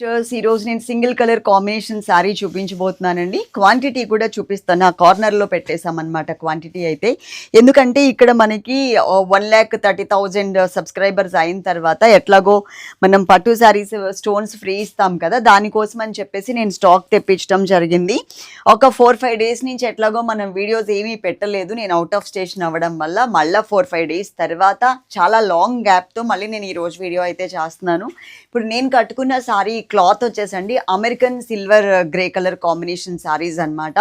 Sisters ఈ రోజు నేను సింగిల్ కలర్ కాంబినేషన్ శారీ చూపించబోతున్నానండి. క్వాంటిటీ కూడా చూపిస్తాను. ఆ కార్నర్లో పెట్టేశామన్నమాట క్వాంటిటీ అయితే. ఎందుకంటే ఇక్కడ మనకి one lakh thirty thousand subscribers అయిన తర్వాత ఎట్లాగో మనం పట్టు శారీస్ స్టోన్స్ ఫ్రీ ఇస్తాం కదా. దానికోసం అని చెప్పేసి నేను స్టాక్ తెప్పించడం జరిగింది. ఒక ఫోర్ ఫైవ్ డేస్ నుంచి ఎట్లాగో మనం వీడియోస్ ఏమీ పెట్టలేదు. నేను అవుట్ ఆఫ్ స్టేషన్ అవ్వడం వల్ల మళ్ళీ ఫోర్ ఫైవ్ డేస్ తర్వాత చాలా లాంగ్ గ్యాప్తో మళ్ళీ నేను ఈరోజు వీడియో అయితే చేస్తున్నాను. ఇప్పుడు నేను కట్టుకున్న శారీ క్లాత్ వచ్చేసండి American silver uh, grey colour combination saris అన్నమాట.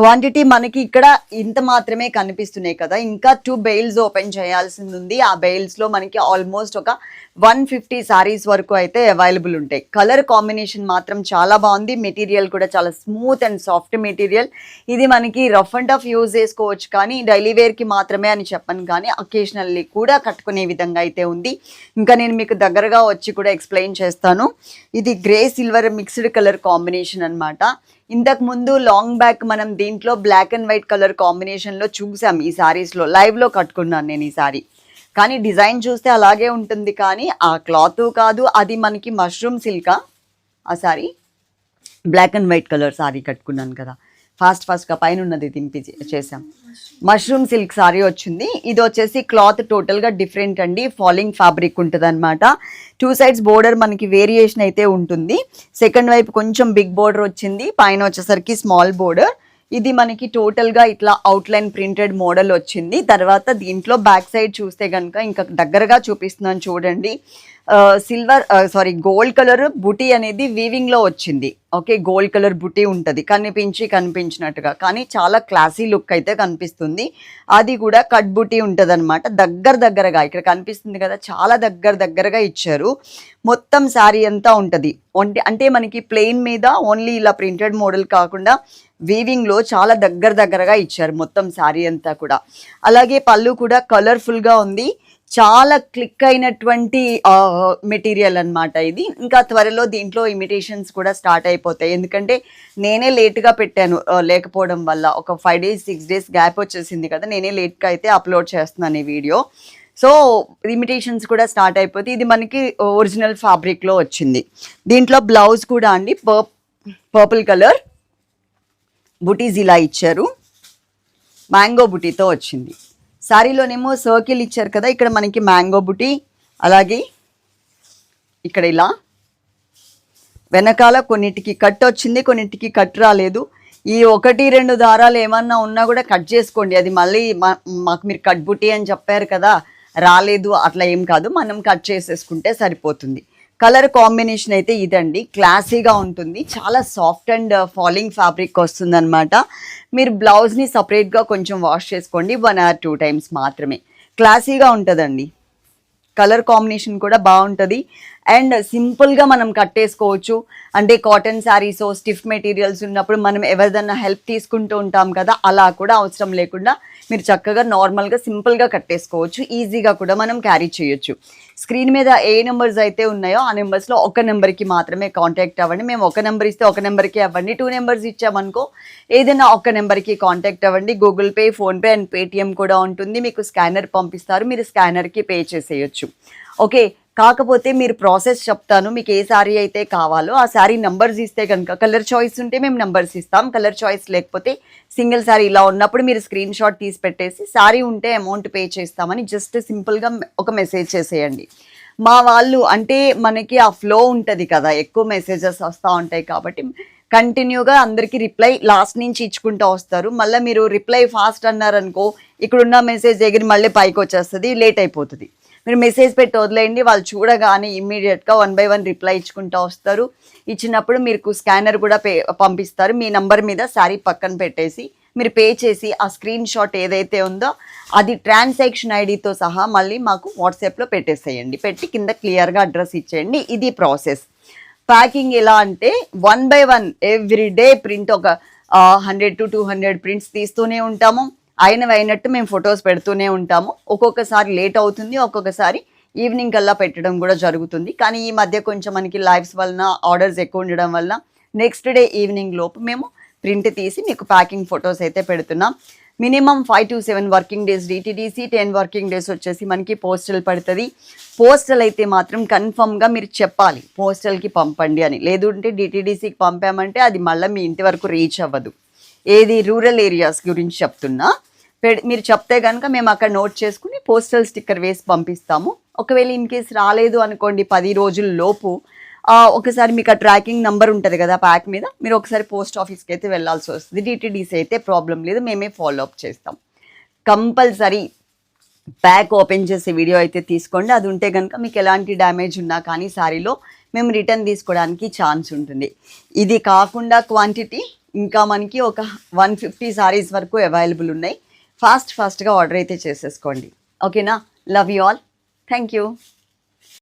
క్వాంటిటీ మనకి ఇక్కడ ఇంత మాత్రమే కనిపిస్తున్నాయి కదా. ఇంకా టూ బెయిల్స్ ఓపెన్ చేయాల్సింది ఉంది ఆ బెయిల్స్లో మనకి ఆల్మోస్ట్ ఒక వన్ ఫిఫ్టీ సారీస్ వరకు అయితే అవైలబుల్ ఉంటాయి. కలర్ కాంబినేషన్ మాత్రం చాలా బాగుంది. మెటీరియల్ కూడా చాలా స్మూత్ అండ్ సాఫ్ట్ మెటీరియల్ ఇది మనకి రఫ్ అండ్ టఫ్ యూజ్ చేసుకోవచ్చు కానీ డైలీ వేర్కి మాత్రమే అని చెప్పను కానీ అకేషనల్లీ కూడా కట్టుకునే విధంగా అయితే ఉంది. ఇంకా నేను మీకు దగ్గరగా వచ్చి కూడా ఎక్స్ప్లెయిన్ చేస్తాను. ఇది grey silver mixed colour combination అనమాట ఇంతకు ముందు లాంగ్ బ్యాక్ మనం దీంట్లో బ్లాక్ అండ్ వైట్ కలర్ కాంబినేషన్లో చూసాం ఈ సారీస్లో లైవ్లో కట్టుకున్నాను నేను ఈ సారీ కానీ డిజైన్ చూస్తే అలాగే ఉంటుంది కానీ ఆ క్లాత్ కాదు అది మనకి మష్రూమ్ సిల్కా ఆ sari black and white colour sari కట్టుకున్నాను కదా. ఫాస్ట్ ఫాస్ట్గా పైన ఉన్నది దింపి చేసాం మష్రూమ్ సిల్క్ సారీ వచ్చింది. ఇది వచ్చేసి క్లాత్ టోటల్గా డిఫరెంట్ అండి. ఫాలింగ్ ఫ్యాబ్రిక్ ఉంటుంది అనమాట టూ సైడ్స్ బోర్డర్ మనకి వేరియేషన్ అయితే ఉంటుంది. సెకండ్ వైపు కొంచెం బిగ్ బోర్డర్ వచ్చింది. పైన వచ్చేసరికి స్మాల్ బోర్డర్ ఇది మనకి టోటల్గా ఇట్లా అవుట్లైన్ ప్రింటెడ్ మోడల్ వచ్చింది. తర్వాత దీంట్లో బ్యాక్ సైడ్ చూస్తే కనుక ఇంకా దగ్గరగా చూపిస్తున్నాను చూడండి. సిల్వర్ సారీ గోల్డ్ కలర్ బుటీ అనేది వీవింగ్లో వచ్చింది. ఓకే గోల్డ్ కలర్ బుటీ ఉంటుంది. కనిపించి కనిపించినట్టుగా. కానీ చాలా క్లాసీ లుక్ అయితే కనిపిస్తుంది. అది కూడా కట్ బుటీ ఉంటుంది అనమాట దగ్గర దగ్గరగా ఇక్కడ కనిపిస్తుంది కదా చాలా దగ్గర దగ్గరగా ఇచ్చారు. మొత్తం శారీ అంతా ఉంటుంది. అంటే మనకి ప్లెయిన్ మీద ఓన్లీ ఇలా ప్రింటెడ్ మోడల్ కాకుండా వీవింగ్లో చాలా దగ్గర దగ్గరగా ఇచ్చారు మొత్తం శారీ అంతా కూడా. అలాగే పళ్ళు కూడా కలర్ఫుల్గా ఉంది. చాలా క్లిక్ అయినటువంటి మెటీరియల్ అనమాట ఇది. ఇంకా త్వరలో దీంట్లో ఇమిటేషన్స్ కూడా స్టార్ట్ అయిపోతాయి. ఎందుకంటే నేనే లేట్గా పెట్టాను లేకపోవడం వల్ల. ఒక five days six days gap వచ్చేసింది కదా నేనే లేట్గా అయితే అప్లోడ్ చేస్తున్నాను ఈ వీడియో. సో ఇమిటేషన్స్ కూడా స్టార్ట్ అయిపోతే ఇది మనకి ఒరిజినల్ ఫ్యాబ్రిక్లో వచ్చింది. దీంట్లో బ్లౌజ్ కూడా అండి పర్పుల్ కలర్. బుటీస్ ఇలా ఇచ్చారు. మ్యాంగో బుటీతో వచ్చింది. శారీలోనేమో సర్కిల్ ఇచ్చారు కదా ఇక్కడ మనకి మ్యాంగో బుటీ అలాగే ఇక్కడ ఇలా. వెనకాల కొన్నిటికి కట్ వచ్చింది కొన్నిటికి కట్ రాలేదు. ఈ ఒకటి రెండు దారాలు ఏమన్నా ఉన్నా కూడా కట్ చేసుకోండి. అది మళ్ళీ మా- మాకు మీరు కట్ బుట్టి అని చెప్పారు కదా రాలేదు అట్లా ఏం కాదు. మనం కట్ చేసేసుకుంటే సరిపోతుంది. కలర్ కాంబినేషన్ అయితే ఇదండి. క్లాసీగా ఉంటుంది. చాలా soft and uh, falling fabric వస్తుంది అనమాట మీరు బ్లౌజ్ని సపరేట్గా కొంచెం వాష్ చేసుకోండి. వన్ ఆర్ టూ టైమ్స్ మాత్రమే. క్లాసీగా ఉంటుందండి. కలర్ కాంబినేషన్ కూడా బాగుంటుంది. అండ్ సింపుల్గా మనం కట్టేసుకోవచ్చు. అంటే కాటన్ శారీస్ స్టిఫ్ మెటీరియల్స్ ఉన్నప్పుడు మనం ఎవరిదన్నా హెల్ప్ తీసుకుంటూ ఉంటాం కదా అలా కూడా అవసరం లేకుండా మీరు చక్కగా నార్మల్గా సింపుల్గా కట్టేసుకోవచ్చు. ఈజీగా కూడా మనం క్యారీ చేయొచ్చు. స్క్రీన్ మీద ఏ నెంబర్స్ అయితే ఉన్నాయో ఆ నెంబర్స్లో ఒక నెంబర్కి మాత్రమే కాంటాక్ట్ అవ్వండి. మేము ఒక నెంబర్ ఇస్తే ఒక నెంబర్కి అవ్వండి. టూ నెంబర్స్ ఇచ్చామనుకో ఏదైనా ఒక నెంబర్కి కాంటాక్ట్ అవ్వండి. Google Pay PhonePe and Paytm కూడా ఉంటుంది. మీకు స్కానర్ పంపిస్తారు. మీరు స్కానర్కి పే చేసేయచ్చు. ఓకే కాకపోతే మీరు ప్రాసెస్ చెప్తాను మీకు ఏ శారీ అయితే కావాలో ఆ శారీ నంబర్స్ ఇస్తే కనుక కలర్ చాయిస్ ఉంటే మేము నంబర్స్ ఇస్తాం. కలర్ చాయిస్ లేకపోతే సింగిల్ శారీ ఇలా ఉన్నప్పుడు మీరు స్క్రీన్ షాట్ తీసి పెట్టేసి శారీ ఉంటే అమౌంట్ పే చేస్తామని జస్ట్ సింపుల్గా ఒక మెసేజ్ చేసేయండి. మా వాళ్ళు అంటే మనకి ఆ ఫ్లో ఉంటుంది కదా ఎక్కువ మెసేజెస్ వస్తూ ఉంటాయి కాబట్టి కంటిన్యూగా అందరికీ రిప్లై లాస్ట్ నుంచి ఇచ్చుకుంటూ వస్తారు. మళ్ళీ మీరు రిప్లై ఫాస్ట్ అన్నారనుకో ఇక్కడున్న మెసేజ్ ఎగిరి మళ్ళీ పైకి వచ్చేస్తుంది లేట్ అయిపోతుంది. మీరు మెసేజ్ పెట్టి వదిలేయండి. వాళ్ళు చూడగానే ఇమ్మీడియట్గా వన్ బై వన్ రిప్లై ఇచ్చుకుంటూ వస్తారు. ఇచ్చినప్పుడు మీకు స్కానర్ కూడా పే పంపిస్తారు. మీ నంబర్ మీద శారీ పక్కన పెట్టేసి మీరు పే చేసి ఆ స్క్రీన్ షాట్ ఏదైతే ఉందో అది ట్రాన్సాక్షన్ ఐడితో సహా మళ్ళీ మాకు వాట్సాప్లో పెట్టేసేయండి. పెట్టి కింద క్లియర్గా అడ్రస్ ఇచ్చేయండి. ఇది ప్రాసెస్ ప్యాకింగ్ ఎలా అంటే one by one every day print ఒక hundred to two hundred prints తీస్తూనే ఉంటాము. అయిన అయినట్టు మేము ఫొటోస్ పెడుతూనే ఉంటాము. ఒక్కొక్కసారి లేట్ అవుతుంది ఒక్కొక్కసారి ఈవినింగ్ కల్లా పెట్టడం కూడా జరుగుతుంది. కానీ ఈ మధ్య కొంచెం మనకి లైవ్స్ వలన ఆర్డర్స్ ఎక్కువ ఉండడం వల్ల నెక్స్ట్ డే ఈవినింగ్ లోపు మేము ప్రింట్ తీసి మీకు ప్యాకింగ్ ఫొటోస్ అయితే పెడుతున్నాం. Minimum five to seven working days DTDC ten working days వచ్చేసి మనకి పోస్టల్ పడుతుంది. పోస్టల్ అయితే మాత్రం కన్ఫర్మ్గా మీరు చెప్పాలి పోస్టల్కి పంపండి అని. లేదు అంటే డిటీడీసీకి పంపామంటే అది మళ్ళీ మీ ఇంటి వరకు రీచ్ అవ్వదు. ఏది రూరల్ ఏరియాస్ గురించి చెప్తున్నా మీరు చెప్తే కనుక మేము అక్కడ నోట్ చేసుకుని పోస్టల్ స్టిక్కర్ వేసి పంపిస్తాము. ఒకవేళ ఇన్ కేస్ రాలేదు అనుకోండి పది రోజుల లోపు ఒకసారి మీకు ఆ ట్రాకింగ్ నంబర్ ఉంటుంది కదా ప్యాక్ మీద మీరు ఒకసారి పోస్ట్ ఆఫీస్కి అయితే వెళ్ళాల్సి వస్తుంది. డిటీడీసీ అయితే ప్రాబ్లం లేదు మేమే ఫాలో అప్ చేస్తాం. కంపల్సరీ ప్యాక్ ఓపెన్ చేసే వీడియో అయితే తీసుకోండి. అది ఉంటే కనుక మీకు ఎలాంటి డ్యామేజ్ ఉన్నా కానీ సారీలో మేము రిటర్న్ తీసుకోవడానికి ఛాన్స్ ఉంటుంది. ఇది కాకుండా క్వాంటిటీ ఇంకా మనకి ఒక వన్ ఫిఫ్టీ సారీస్ వరకు అవైలబుల్ ఉన్నాయి. ఫాస్ట్ ఫాస్ట్గా ఆర్డర్ అయితే చేసేసుకోండి. ఓకేనా? Love you all thank you